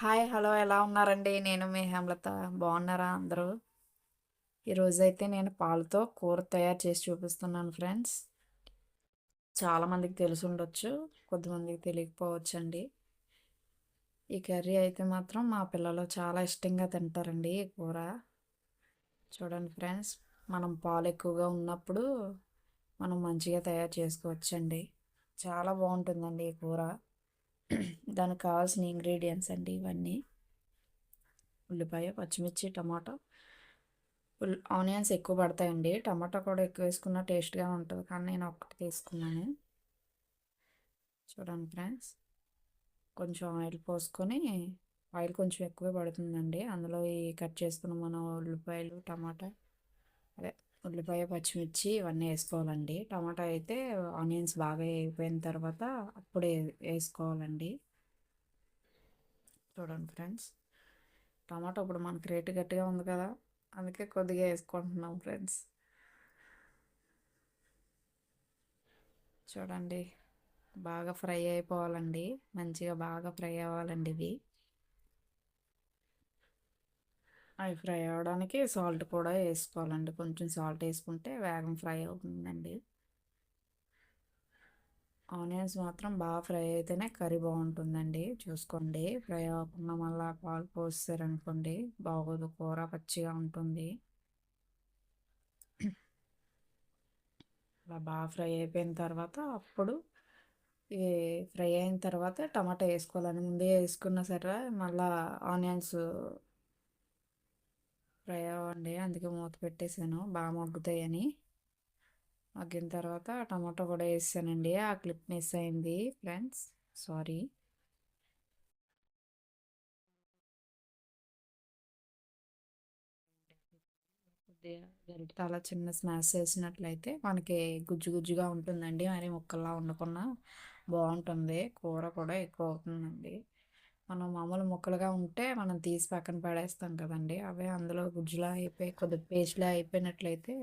Hi hello ఎలా ఉన్నారండి? నేను మీ హేమలత. బాగున్నారా అందరూ? ఈరోజైతే నేను పాలతో కూర తయారు చేసి చూపిస్తున్నాను ఫ్రెండ్స్. చాలామందికి తెలిసి ఉండొచ్చు కొద్దిమందికి తెలియకపోవచ్చు అండి ఈ కర్రీ అయితే మాత్రం మా పిల్లలు చాలా ఇష్టంగా తింటారండి ఈ కూర. చూడండి ఫ్రెండ్స్ మనం పాలు ఎక్కువగా ఉన్నప్పుడు మనం మంచిగా తయారు చేసుకోవచ్చండి. చాలా బాగుంటుందండి ఈ కూర. దానికి కావాల్సిన ఇంగ్రీడియంట్స్ అండి ఇవన్నీ. ఉల్లిపాయ పచ్చిమిర్చి టమాటో. ఆనియన్స్ ఎక్కువ పడతాయండి. టమాటో కూడా ఎక్కువ వేసుకున్న టేస్ట్గా ఉంటుంది. కానీ నేను ఒక్కటి తీసుకున్నాను. చూడండి ఫ్రెండ్స్ కొంచెం ఆయిల్ పోసుకొని ఆయిల్ కొంచెం ఎక్కువే పడుతుందండి. అందులో ఈ కట్ చేసుకున్న మనం ఉల్లిపాయలు టమాటా అదే ఉల్లిపాయ పచ్చిమిర్చి ఇవన్నీ వేసుకోవాలండి. టమాటా అయితే ఆనియన్స్ బాగా వేగిపోయిన తర్వాత అప్పుడే వేసుకోవాలండి. చూడండి ఫ్రెండ్స్. టమాటా ఇప్పుడు మనకి రేటు గట్టిగా ఉంది కదా అందుకే కొద్దిగా వేసుకుంటున్నాం ఫ్రెండ్స్. చూడండి బాగా ఫ్రై అయిపోవాలండి. మంచిగా బాగా ఫ్రై అవ్వాలండి ఇవి. అవి ఫ్రై అవ్వడానికి సాల్ట్ కూడా వేసుకోవాలండి. కొంచెం సాల్ట్ వేసుకుంటే వేగం ఫ్రై అవుతుందండి. ఆనియన్స్ మాత్రం బాగా ఫ్రై అయితేనే కర్రీ బాగుంటుందండి. చూసుకోండి. ఫ్రై అవ్వకుండా మళ్ళీ పాలు పోస్తారనుకోండి బాగోదు. కూర పచ్చిగా ఉంటుంది. అలా బాగా ఫ్రై అయిపోయిన తర్వాత అప్పుడు ఈ ఫ్రై అయిన తర్వాత టమాటా వేసుకోవాలని ముందే వేసుకున్న సరే మళ్ళీ ఆనియన్స్ ఫ్రై అవ్వండి. అందుకే మూత పెట్టేశాను. బాగా మగ్గుతాయని. మగ్గిన తర్వాత టమాటో కూడా వేసానండి. ఆ క్లిప్ మిస్ అయింది ఫ్రెండ్స్. సారీ. అలా చిన్న స్మాష్ చేసినట్లయితే మనకి గుజ్జు గుజ్జుగా ఉంటుందండి. మరి ముక్కల్లా ఉండకుండా బాగుంటుంది. కూర కూడా ఎక్కువ అవుతుందండి. మనం మామూలు ముక్కలుగా ఉంటే మనం తీసి పక్కన పడేస్తాం కదండి. అవే అందులో గుజ్జులా అయిపోయి కొద్దిగా పేస్ట్లా అయిపోయినట్లయితే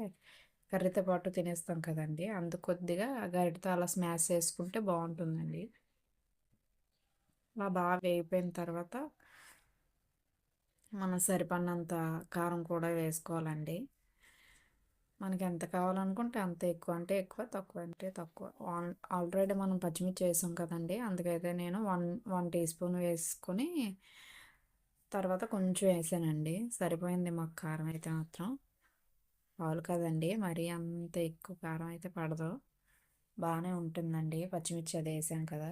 కర్రీతో పాటు తినేస్తాం కదండి. అందు కొద్దిగా గరిటతో అలా స్మాష్ చేసుకుంటే బాగుంటుందండి. అలా బాగా వేగిపోయిన తర్వాత మనం సరిపడినంత కారం కూడా వేసుకోవాలండి. మనకి ఎంత కావాలనుకుంటే అంత ఎక్కువ అంటే ఎక్కువ తక్కువ అంటే తక్కువ. ఆల్రెడీ మనం పచ్చిమిర్చి వేసాం కదండి. అందుకైతే నేను వన్ వన్ టీ స్పూన్ వేసుకొని తర్వాత కొంచెం వేసానండి. సరిపోయింది మాకు కారం అయితే మాత్రం. పాలు కదండి. మరీ అంత ఎక్కువ కారం అయితే పడదు. బాగానే ఉంటుందండి. పచ్చిమిర్చి అది వేసాం కదా.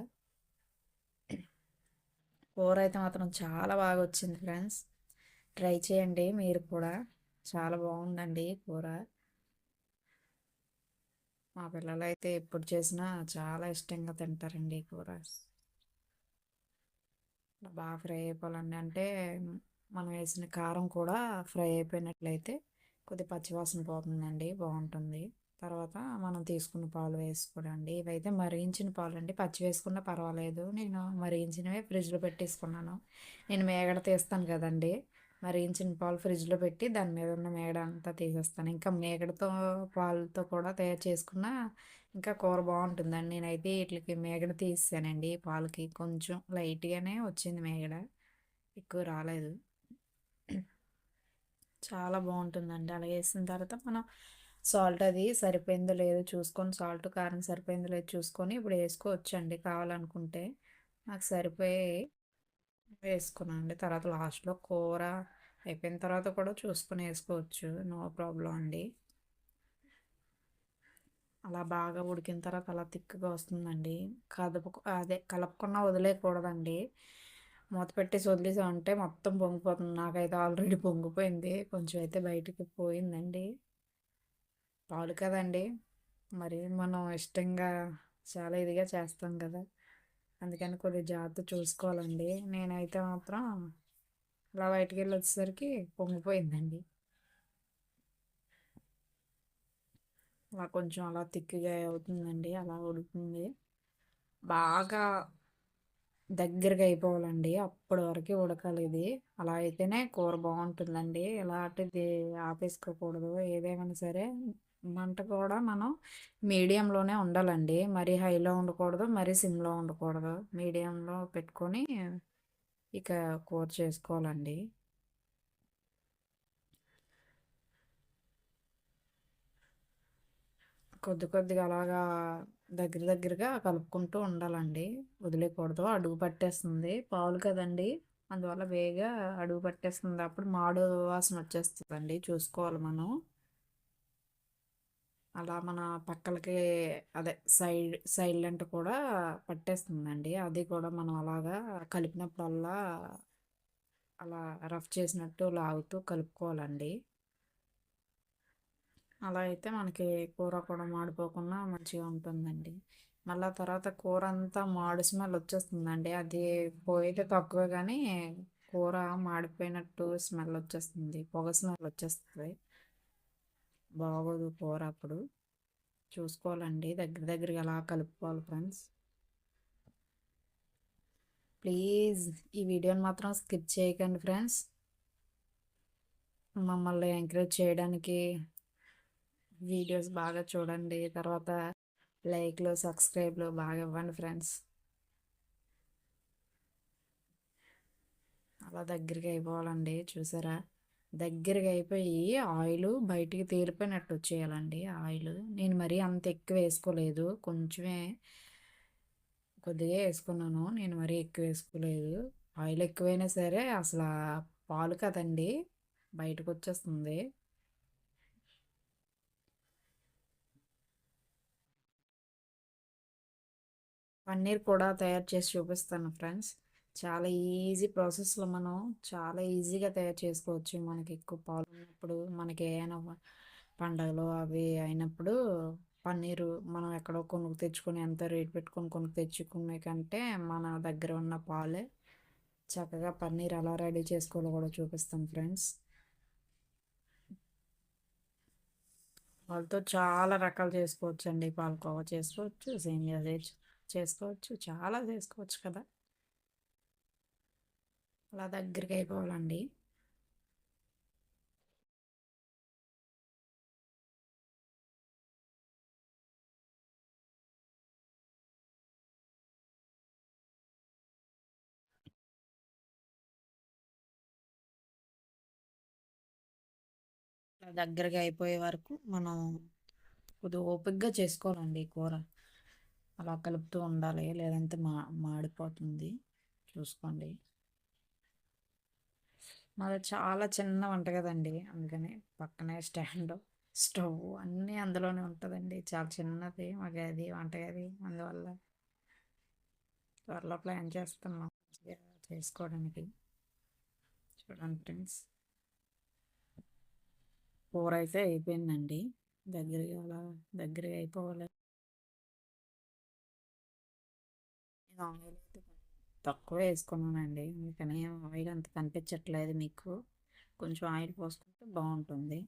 కూర అయితే మాత్రం చాలా బాగా వచ్చింది ఫ్రెండ్స్. ట్రై చేయండి మీరు కూడా. చాలా బాగుందండి కూర. మా పిల్లలు అయితే ఎప్పుడు చేసినా చాలా ఇష్టంగా తింటారండి కూర. బాగా ఫ్రై అయిపోవాలండి. అంటే మనం వేసిన కారం కూడా ఫ్రై అయిపోయినట్లయితే కొద్ది పచ్చివాసన పోతుందండి బాగుంటుంది. తర్వాత మనం తీసుకున్న పాలు వేసుకోడండి ఇవైతే మరిగించిన పాలు అండి పచ్చి వేసుకున్నా పర్వాలేదు. నేను మరిగించినవే ఫ్రిడ్జ్లో పెట్టేసుకున్నాను. నేను మేగడ తీస్తాను కదండి. మరిగించిన పాలు ఫ్రిడ్జ్లో పెట్టి దాని మీద ఉన్న మేగడ అంతా తీసేస్తాను. ఇంకా మేగడతో పాలతో కూడా తయారు చేసుకున్న ఇంకా కూర బాగుంటుందండి. నేనైతే వీటికి మేగడ తీసానండి పాలకి కొంచెం లైట్గానే వచ్చింది మేగడ. ఎక్కువ రాలేదు. చాలా బాగుంటుందండి. అలా వేసిన తర్వాత మనం సాల్ట్ అది సరిపోయిందో లేదో చూసుకొని సాల్ట్ కారం సరిపోయిందో లేదో చూసుకొని ఇప్పుడు వేసుకోవచ్చండి కావాలనుకుంటే. నాకు సరిపోయి వేసుకున్నానండి. తర్వాత లాస్ట్లో కూర అయిపోయిన తర్వాత కూడా చూసుకొని వేసుకోవచ్చు. నో ప్రాబ్లం అండి. అలా బాగా ఉడికిన తర్వాత అలా తిక్కుగా వస్తుందండి. కదుపు అదే కలపకుండా వదిలేయకూడదండి. మూత పెట్టేసి వదిలేసామంటే మొత్తం పొంగిపోతుంది. నాకైతే ఆల్రెడీ పొంగిపోయింది. కొంచెం అయితే బయటికి పోయిందండి. పాలు కదండి. మరి మనం ఇష్టంగా చాలా ఇదిగా చేస్తాం కదా. అందుకని కొద్దిగా జాగ్రత్త చూసుకోవాలండి. నేనైతే మాత్రం అలా బయటికి వెళ్ళి వచ్చేసరికి పొంగిపోయిందండి. అలా కొంచెం అలా తిక్కిగా అవుతుందండి. అలా ఉడుతుంది. బాగా దగ్గరగా అయిపోవాలండి. అప్పటి వరకు ఉడకాలి ఇది. అలా అయితేనే కూర బాగుంటుందండి. ఇలాంటిది ఆపేసుకోకూడదు. ఏదేమైనా సరే మంట కూడా మనం మీడియంలోనే ఉండాలండి. మరీ హైలో ఉండకూడదు మరీ సిమ్లో ఉండకూడదు. మీడియంలో పెట్టుకొని ఇక కూర చేసుకోవాలండి. కొద్ది కొద్దిగా అలాగా దగ్గర దగ్గరగా కలుపుకుంటూ ఉండాలండి. వదిలేయకూడదు అడుగు పట్టేస్తుంది. పాలు కదండి. అందువల్ల వేగా అడుగు పట్టేస్తుంది. అప్పుడు మాడు వాసన వచ్చేస్తుందండి. చూసుకోవాలి మనం. అలా మన పక్కలకి అదే సైడ్ సైలెంట్ కూడా పట్టేస్తుందండి. అది కూడా మనం అలాగా కలిపినప్పుడల్లా అలా రఫ్ చేసినట్టు లాగుతూ కలుపుకోవాలండి. అలా అయితే మనకి కూర కూడా మాడిపోకుండా మంచిగా ఉంటుందండి. మళ్ళీ తర్వాత కూర అంతా మాడు స్మెల్ వచ్చేస్తుందండి. అది పోయితే తక్కువే కానీ కూర మాడిపోయినట్టు స్మెల్ వచ్చేస్తుంది. పొగ స్మెల్ వచ్చేస్తుంది. బాగోదు కూర అప్పుడు. చూసుకోవాలండి. దగ్గర దగ్గరగా అలా కలుపుకోవాలి ఫ్రెండ్స్. ప్లీజ్ ఈ వీడియోని మాత్రం స్కిప్ చేయకండి ఫ్రెండ్స్. మమ్మల్ని ఎంకరేజ్ చేయడానికి వీడియోస్ బాగా చూడండి. తర్వాత లైక్లు సబ్స్క్రైబ్లు బాగా ఇవ్వండి ఫ్రెండ్స్. అలా దగ్గరికి అయిపోవాలండి. చూసారా? దగ్గరగా అయిపోయి ఆయిల్ బయటికి తేలిపోయినట్టు వచ్చేయాలండి ఆయిల్. నేను మరీ అంత ఎక్కువ వేసుకోలేదు. కొంచెమే కొద్దిగా వేసుకున్నాను. నేను మరీ ఎక్కువ వేసుకోలేదు. ఆయిల్ ఎక్కువైనా సరే అసలు పాలు కదండి బయటకు వచ్చేస్తుంది. పన్నీర్ కూడా తయారు చేసి చూపిస్తాను ఫ్రెండ్స్. చాలా ఈజీ ప్రాసెస్లో మనం చాలా ఈజీగా తయారు చేసుకోవచ్చు. మనకి ఎక్కువ పాలు ఉన్నప్పుడు మనకి ఏమైనా పండగలు అవి అయినప్పుడు పన్నీరు మనం ఎక్కడో కొనుక్కు తెచ్చుకొని ఎంత రేట్ పెట్టుకొని కొనుక్కు తెచ్చుకునే కంటే మన దగ్గర ఉన్న పాలే చక్కగా పన్నీర్ ఎలా రెడీ చేసుకోవాలో కూడా చూపిస్తాను ఫ్రెండ్స్. వాళ్ళతో చాలా రకాలు చేసుకోవచ్చు అండి పాలకోవా చేసుకోవచ్చు సేమియా చేసుకోవచ్చు. చాలా చేసుకోవచ్చు కదా. అలా దగ్గరికి అయిపోవాలండి. దగ్గరగా అయిపోయే వరకు మనం కొద్దిగా ఓపిక్గా చేసుకోవాలండి కూర. అలా కలుపుతూ ఉండాలి. లేదంటే మా మాడిపోతుంది. చూసుకోండి. మాది చాలా చిన్న వంట కదండి. అందుకని పక్కనే స్టాండ్ స్టవ్ అన్నీ అందులోనే ఉంటుందండి. చాలా చిన్నది మా గది వంటగది. అందువల్ల త్వరలో ప్లాన్ చేస్తున్నాం చేసుకోవడానికి. చూడండి ఫ్రెండ్స్. కూర అయితే అయిపోయిందండి. దగ్గరగా అలా దగ్గరగా అయిపోవాలి. ఆయిల్ అయితే తక్కువ వేసుకున్నానండి. అందుకని ఆయిల్ అంత కనిపించట్లేదు మీకు. కొంచెం ఆయిల్ పోసుకుంటే బాగుంటుంది.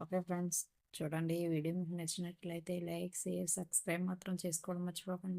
ఓకే ఫ్రెండ్స్ చూడండి ఈ వీడియో మీకు నచ్చినట్లయితే లైక్ షేర్ సబ్స్క్రైబ్ మాత్రం చేసుకోవడం మర్చిపోకండి.